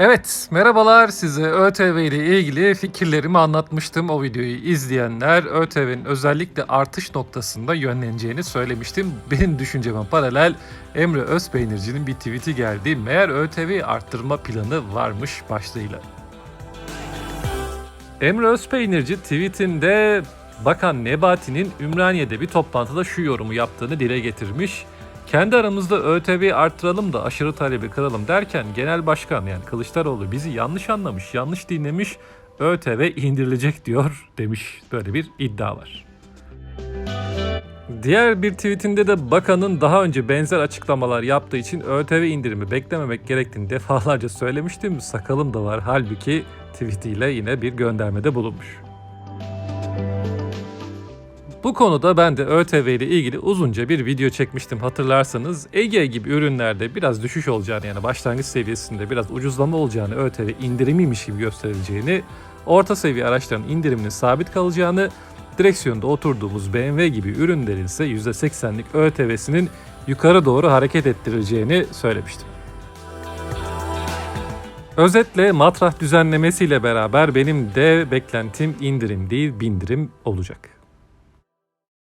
Evet, merhabalar size ÖTV ile ilgili fikirlerimi anlatmıştım. O videoyu izleyenler ÖTV'nin özellikle artış noktasında yönleneceğini söylemiştim. Benim düşünceme paralel Emre Özpeynirci'nin bir tweet'i geldi. Meğer ÖTV arttırma planı varmış başlığıyla. Emre Özpeynirci tweetinde Bakan Nebati'nin Ümraniye'de bir toplantıda şu yorumu yaptığını dile getirmiş. Kendi aramızda ÖTV'yi arttıralım da aşırı talebi kıralım derken genel başkan yani Kılıçdaroğlu bizi yanlış anlamış, yanlış dinlemiş, ÖTV indirilecek diyor demiş. Böyle bir iddia var. Diğer bir tweetinde de bakanın daha önce benzer açıklamalar yaptığı için ÖTV indirimi beklememek gerektiğini defalarca söylemiştim. Sakalım da var halbuki tweetiyle yine bir göndermede bulunmuş. Bu konuda ben de ÖTV ile ilgili uzunca bir video çekmiştim hatırlarsanız. Ege gibi ürünlerde biraz düşüş olacağını yani başlangıç seviyesinde biraz ucuzlama olacağını ÖTV indirimiymiş gibi gösterileceğini, orta seviye araçların indiriminin sabit kalacağını, direksiyonda oturduğumuz BMW gibi ürünlerin ise %80'lik ÖTV'sinin yukarı doğru hareket ettirileceğini söylemiştim. Özetle matrah düzenlemesiyle beraber benim de beklentim indirim değil bindirim olacak.